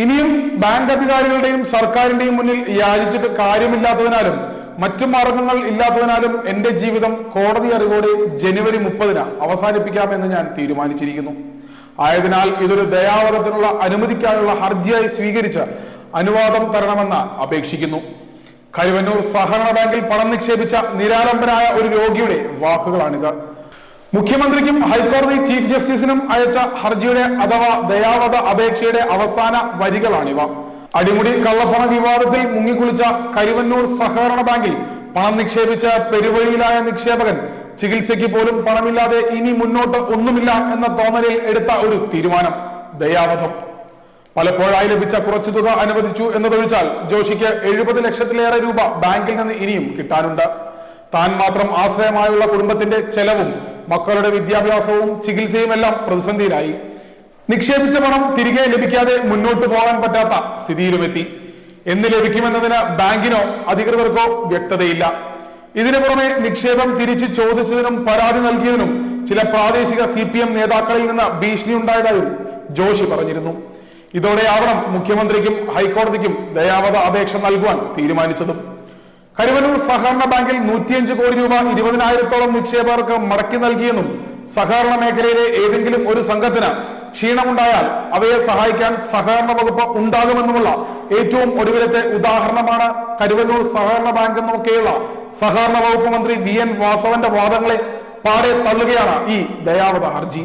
ഇനിയും ബാങ്ക് അധികാരികളുടെയും സർക്കാരിന്റെയും മുന്നിൽ യാചിച്ചിട്ട് കാര്യമില്ലാത്തതിനാലും മറ്റു മാർഗങ്ങൾ ഇല്ലാത്തതിനാലും എന്റെ ജീവിതം കോടതി അറിവോടെ ജനുവരി മുപ്പതിന് അവസാനിപ്പിക്കാമെന്ന് ഞാൻ തീരുമാനിച്ചിരിക്കുന്നു. ആയതിനാൽ ഇതൊരു ദയാവധത്തിനുള്ള അനുമതിക്കായുള്ള ഹർജിയായി സ്വീകരിച്ച് അനുവാദം തരണമെന്ന് അപേക്ഷിക്കുന്നു. കരുവന്നൂർ സഹകരണ ബാങ്കിൽ പണം നിക്ഷേപിച്ച നിരാലംബനായ ഒരു രോഗിയുടെ വാക്കുകളാണിത്. മുഖ്യമന്ത്രിക്കും ഹൈക്കോടതി ചീഫ് ജസ്റ്റിസിനും അയച്ച ഹർജിയുടെ അഥവാ ദയാവധ അപേക്ഷയുടെ അവസാന വരികളാണിവ. അടിമുടി കള്ളപ്പണ വിവാദത്തിൽ മുങ്ങിക്കുളിച്ച കരുവന്നൂർ സഹകരണ ബാങ്കിൽ പണം നിക്ഷേപിച്ച പെരുവഴിയിലായ നിക്ഷേപകൻ ചികിത്സയ്ക്ക് പോലും പണമില്ലാതെ ഇനി മുന്നോട്ട് ഒന്നുമില്ല എന്ന തോന്നലിൽ എടുത്ത ഒരു തീരുമാനം ദയാവധം. പലപ്പോഴായി ലഭിച്ച കുറച്ചു തുക അനുവദിച്ചു എന്നതൊഴിച്ചാൽ ജോഷിക്ക് എഴുപത് ലക്ഷത്തിലേറെ രൂപ ബാങ്കിൽ നിന്ന് ഇനിയും കിട്ടാനുണ്ട്. താൻ മാത്രം ആശ്രയമായുള്ള കുടുംബത്തിന്റെ ചെലവും മക്കളുടെ വിദ്യാഭ്യാസവും ചികിത്സയും എല്ലാം പ്രതിസന്ധിയിലായി. നിക്ഷേപിച്ച പണം തിരികെ ലഭിക്കാതെ മുന്നോട്ട് പോകാൻ പറ്റാത്ത സ്ഥിതിയിലുമെത്തി. എന്ന് ലഭിക്കുമെന്നതിന് ബാങ്കിനോ അധികൃതർക്കോ വ്യക്തതയില്ല. ഇതിനു പുറമെ നിക്ഷേപം തിരിച്ച് ചോദിച്ചതിനും പരാതി നൽകിയതിനും ചില പ്രാദേശിക സി പി എം നേതാക്കളിൽ നിന്ന് ഭീഷണി ഉണ്ടായതായും ജോഷി പറഞ്ഞിരുന്നു. ഇതോടെയാവണം മുഖ്യമന്ത്രിക്കും ഹൈക്കോടതിക്കും ദയാവധ അപേക്ഷ നൽകുവാൻ തീരുമാനിച്ചതും. കരുവന്നൂർ സഹകരണ ബാങ്കിൽ നൂറ്റിയഞ്ച് കോടി രൂപ ഇരുപതിനായിരത്തോളം നിക്ഷേപകർക്ക് മടക്കി നൽകിയെന്നും സഹകരണ മേഖലയിലെ ഏതെങ്കിലും ഒരു സംഘത്തിന് ക്ഷീണമുണ്ടായാൽ അവയെ സഹായിക്കാൻ സഹകരണ വകുപ്പ് ഉണ്ടാകുമെന്നുമുള്ള ഏറ്റവും ഒടുവിലത്തെ ഉദാഹരണമാണ് കരുവന്നൂർ സഹകരണ ബാങ്ക് എന്നൊക്കെയുള്ള സഹകരണ വകുപ്പ് മന്ത്രി വി എൻ വാസവന്റെ വാദങ്ങളെ പാടെ തള്ളുകയാണ് ഈ ദയാവത ഹർജി.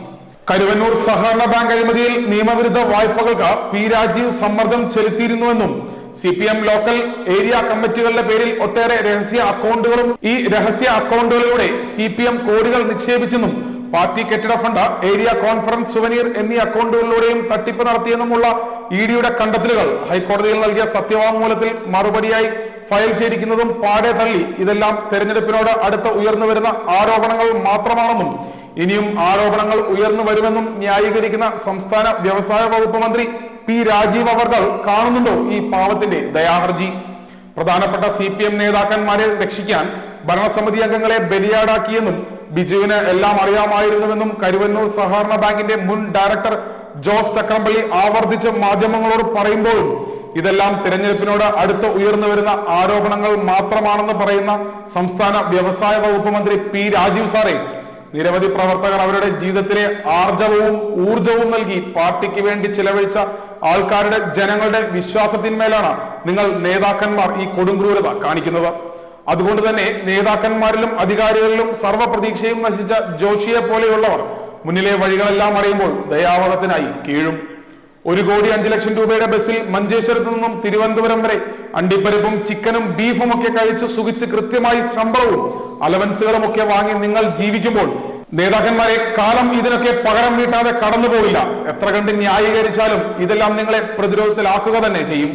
കരുവന്നൂർ സഹകരണ ബാങ്ക് അഴിമതിയിൽ നിയമവിരുദ്ധ വായ്പകൾക്ക് പി രാജീവ് സമ്മർദ്ദം ചെലുത്തിയിരുന്നുവെന്നും C P M local area കമ്മിറ്റികളുടെ പേരിൽ ഒട്ടേറെ രഹസ്യ അക്കൗണ്ടുകളും ഈ രഹസ്യ അക്കൗണ്ടുകളിലൂടെ സി പി എം കോടികൾ നിക്ഷേപിച്ചെന്നും പാർട്ടി കെട്ടിട ഫണ്ട് ഏരിയ കോൺഫറൻസ് സുവനീർ എന്നീ അക്കൗണ്ടുകളിലൂടെയും തട്ടിപ്പ് നടത്തിയെന്നുമുള്ള ഇ ഡിയുടെ കണ്ടെത്തലുകൾ ഹൈക്കോടതിയിൽ നൽകിയ സത്യവാങ്മൂലത്തിൽ മറുപടിയായി ഫയൽ ചെയ്തിരിക്കുന്നതും പാടെ തള്ളി. ഇതെല്ലാം തെരഞ്ഞെടുപ്പിനോട് അടുത്ത് ഉയർന്നു വരുന്ന ആരോപണങ്ങൾ മാത്രമാണെന്നും ഇനിയും ആരോപണങ്ങൾ ഉയർന്നു വരുമെന്നും ന്യായീകരിക്കുന്ന സംസ്ഥാന വ്യവസായ വകുപ്പ് മന്ത്രി പി രാജീവ് അവർകൾ കാണുന്നുണ്ടോ ഈ പാവത്തിന്റെ ദയാഹർജി? പ്രധാനപ്പെട്ട സി പി എം നേതാക്കന്മാരെ രക്ഷിക്കാൻ ഭരണസമിതി അംഗങ്ങളെ ബലിയാടാക്കിയെന്നും ബിജുവിന് എല്ലാം അറിയാമായിരുന്നുവെന്നും കരുവന്നൂർ സഹകരണ ബാങ്കിന്റെ മുൻ ഡയറക്ടർ ജോസ് ചക്രമ്പള്ളി ആവർത്തിച്ച് മാധ്യമങ്ങളോട് പറയുമ്പോഴും ഇതെല്ലാം തിരഞ്ഞെടുപ്പിനോട് അടുത്ത് ഉയർന്നു വരുന്ന ആരോപണങ്ങൾ മാത്രമാണെന്ന് പറയുന്ന സംസ്ഥാന വ്യവസായ വകുപ്പ് മന്ത്രി പി രാജീവ് സാറെ നിരവധി പ്രവർത്തകർ അവരുടെ ജീവിതത്തിലെ ആർജവവും ഊർജവും നൽകി പാർട്ടിക്ക് വേണ്ടി ചിലവഴിച്ച ആൾക്കാരുടെ ജനങ്ങളുടെ വിശ്വാസത്തിന്മേലാണ് നിങ്ങൾ നേതാക്കന്മാർ ഈ കൊടുംക്രൂരത കാണിക്കുന്നത്. അതുകൊണ്ട് തന്നെ നേതാക്കന്മാരിലും അധികാരികളിലും സർവ പ്രതീക്ഷയും നശിച്ച ജോഷിയെ പോലെയുള്ളവർ മുന്നിലെ വഴികളെല്ലാം അറിയുമ്പോൾ ദയാവധത്തിനായി കീഴും. ഒരു കോടി അഞ്ചു ലക്ഷം രൂപയുടെ ബസ്സിൽ മഞ്ചേശ്വരത്ത് നിന്നും തിരുവനന്തപുരം വരെ അണ്ടിപ്പരിപ്പും ചിക്കനും ബീഫും ഒക്കെ കഴിച്ച് സുഖിച്ച് കൃത്യമായി ശമ്പളവും അലവൻസുകളും ഒക്കെ വാങ്ങി നിങ്ങൾ ജീവിക്കുമ്പോൾ നേതാക്കന്മാരെ കാലം ഇതിനൊക്കെ പകരം വീട്ടാതെ കടന്നുപോവില്ല. എത്ര കണ്ട് ന്യായീകരിച്ചാലും ഇതെല്ലാം നിങ്ങളെ പ്രതിരോധത്തിലാക്കുക തന്നെ ചെയ്യും.